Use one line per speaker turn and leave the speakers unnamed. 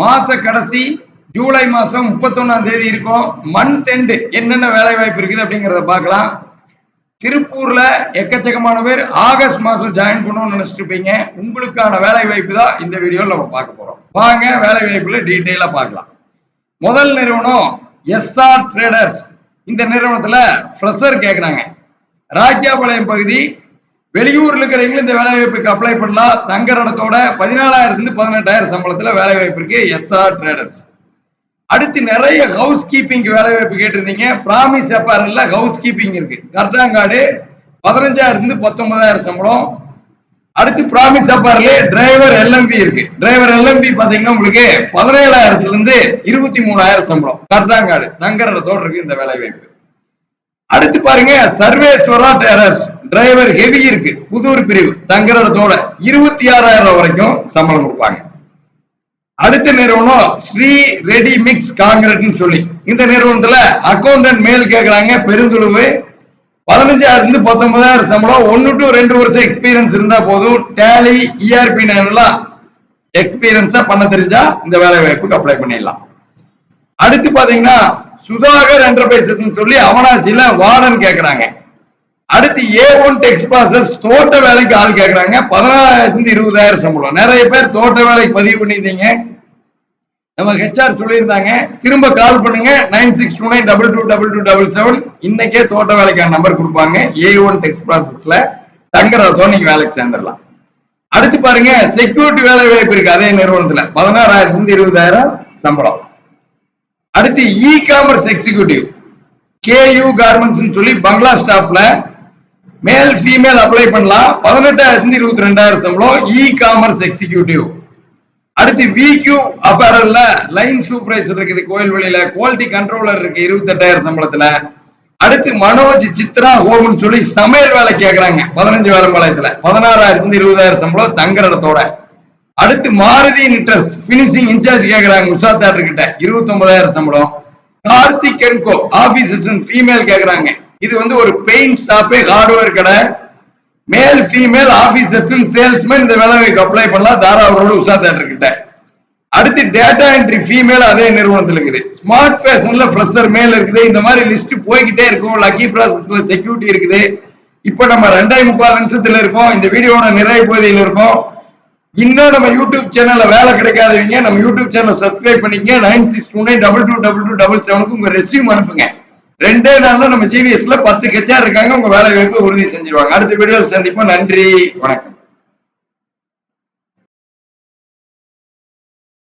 மாச கடைசி ஜூலை மாசம் முப்பத்தொன்னாம் தேதி இருக்கும். மந்த் எண்டு என்னென்ன வேலை வாய்ப்பு இருக்குது அப்படிங்கிறத பார்க்கலாம். திருப்பூர்ல எக்கச்சக்கமான பேர் ஆகஸ்ட் மாசம் ஜாயின் பண்ணணும்னு நினைச்சிட்டு இருப்பீங்க உங்களுக்கான வேலை வாய்ப்பு தான் இந்த வீடியோவில் நம்ம பார்க்க போறோம். வாங்க வேலை வாய்ப்புல டீட்டெயிலா பார்க்கலாம். முதல் நிறுவனம் எஸ்ஆர் ட்ரேடர்ஸ் இந்த நிறுவனத்துல ஃப்ரெஷர் கேட்குறாங்க ராஜ்யாபாளையம் பகுதி வெளியூர்ல இருக்கிறவங்களும் இந்த வேலை வாய்ப்புக்கு அப்ளை பண்ணலாம் தங்குற இடத்தோட பதினாலாயிரத்துல இருந்து பதினெட்டாயிரம் சம்பளத்துல வேலை வாய்ப்பு இருக்கு எஸ்ஆர் ட்ரேடர்ஸ் அடுத்து நிறைய ஹவுஸ் கீப்பிங் வேலை வாய்ப்பு கேட்டிருந்தீங்க. பிராமிஸ் எப்பாரில் ஹவுஸ் கீப்பிங் இருக்கு. கர்டாங்காடு பதினஞ்சாயிரம் இருந்து பத்தொன்பதாயிரம் சம்பளம். அடுத்து பிராமிஸ் அப்பார்ல டிரைவர் எல்எம்பி இருக்கு. டிரைவர் எல்எம்பி பாத்தீங்கன்னா உங்களுக்கு பதினேழாயிரத்துல இருந்து இருபத்தி மூணாயிரம் சம்பளம். கர்டாங்காடு தங்குற இடத்தோட இருக்கு இந்த வேலை வாய்ப்பு பாருங்க சர்வேஸ்வரா டேரர்ஸ் டிரைவர் ஹெவி இருக்கு. புதூர் பிரிவு. தங்குற இடத்தோட இருபத்தி ஆறாயிரம் வரைக்கும் சம்பளம் கொடுப்பாங்க. அடுத்த நிறுவனம் ஸ்ரீ ரெடி மிக்ஸ் காங்கிரட்னு சொல்லி. இந்த நிறுவனத்துல அக்கௌண்டன்ட் மேல் கேக்குறாங்க பெருந்துழுவு. பதினஞ்சாயிரம் இருந்து பத்தொன்பதாயிரம் சம்பளம். ஒன்னு டு ரெண்டு வருஷம் எக்ஸ்பீரியன்ஸ் இருந்தா போதும். டேலி இஆர்பி எல்லாம் எக்ஸ்பீரியன்ஸா பண்ண தெரிஞ்சா இந்த வேலை வாய்ப்புக்கு அப்ளை பண்ணிடலாம். அடுத்து பாத்தீங்கன்னா சுதாகர் என்டர்பிரைசஸ் சொல்லி அவனாசியில வார்டன் கேக்குறாங்க. அடுத்து ஏ ஒன் டெக்ஸ் ப்ராசஸ் தோட்ட வேலைக்கு ஆள் கேக்குறாங்க. பதினாறாயிரத்தி இருபதாயிரம் சம்பளம். நிறைய பேர் தோட்ட வேலைக்கு பதிவு பண்ணியிருந்தீங்க. நம்ம ஹெச்ஆர் சொல்லியிருந்தாங்க. திரும்ப கால் பண்ணுங்க. Nine six two nine double two double two double seven இன்னைக்கே தோட்ட வேலைக்கான நம்பர் கொடுப்பாங்க. ஏ ஒன் டெக்ஸ் ப்ராசஸ்ல தங்குறதோ நீங்க வேலைக்கு சேர்ந்துடலாம். அடுத்து பாருங்க செக்யூரிட்டி வேலை வாய்ப்பு இருக்கு. அதே நிறுவனத்துல. பதினாறாயிரத்துல இருந்து இருபதாயிரம் சம்பளம். அடுத்து ecommerce executive K U garments சொல்லி பங்களா ஸ்டாப்ல மேல் ஃபீமேல் அப்ளை பண்ணலாம். பதினெட்டாயிரத்தி இருபத்தி ரெண்டாயிரம் சம்பளம் இ காமர்ஸ் எக்ஸிக்யூட்டிவ் அடுத்து விக்யூ அப்பரல்ல லைன் சூப்பர்வைசர் இருக்குது கோயில் கோயில்வெளியில குவாலிட்டி கண்ட்ரோலர் இருக்கு இருபத்தெட்டாயிரம் சம்பளத்துல. அடுத்து மனோஜ் சித்ரா ஹோம்னு சொல்லி சமையல் வேலை கேட்கறாங்க பதினஞ்சு வேலை பாளையத்துல பதினாறாயிரத்தி இருபதாயிரம் சம்பளம் தங்குற இடத்தோட. அடுத்து மாருதி நிட்டர்ஸ் பினிஷிங் இன்சார்ஜ் கேக்குறாங்க உஷா தேட்டர் கிட்ட. இருபத்தி ஒன்பதாயிரம் சம்பளம். கார்த்திக் கென்கோ ஆபீஸ் ஃபீமேல் கேக்குறாங்க. இது வந்து ஒரு பெயிண்ட் ஷாப்பே ஹார்ட்வேர் கடை. மேல் ஃபீமேல் ஆபீசர்ஸ் சேல்ஸ்மேன் இந்த வேலைக்கு அப்ளை பண்ணலாம். தாராவரோட உஷா தேட்டர் கிட்ட. அடுத்து டேட்டா என்ட்ரி ஃபீமேல் அதே நிறுவனத்தில் இருக்குது. ஸ்மார்ட் ஃபேஷன்ல ஃப்ரெஷர் மேல் இருக்குது. இந்த மாதிரி லிஸ்ட் போய்கிட்டே இருக்கும். லக்கி ப்ராசஸ்ல செக்யூரிட்டி இருக்குது. இப்போ நம்ம ரெண்டாயிரம் முக்கால் நிமிஷத்துல இருக்கோம். இந்த வீடியோட நிறைய பகுதியில் இருக்கோம். இன்னும் நம்ம யூடியூப் சேனல்ல வேலை கிடைக்காதவங்க நம்ம யூடியூப் சேனல் சப்ஸ்கிரைப் பண்ணிக்கங்க. Nine six two nine double two double two double செவனுக்கு உங்க ரெஸ்யூம் அனுப்புங்க. ரெண்டே நாள்ல நம்ம ஜிவிஎஸ்ல பத்து கச்சா இருக்காங்க உங்க வேலை வாய்ப்பு உறுதி செஞ்சிருவாங்க. அடுத்த வீடியோவில் சந்திப்போம். நன்றி. வணக்கம்.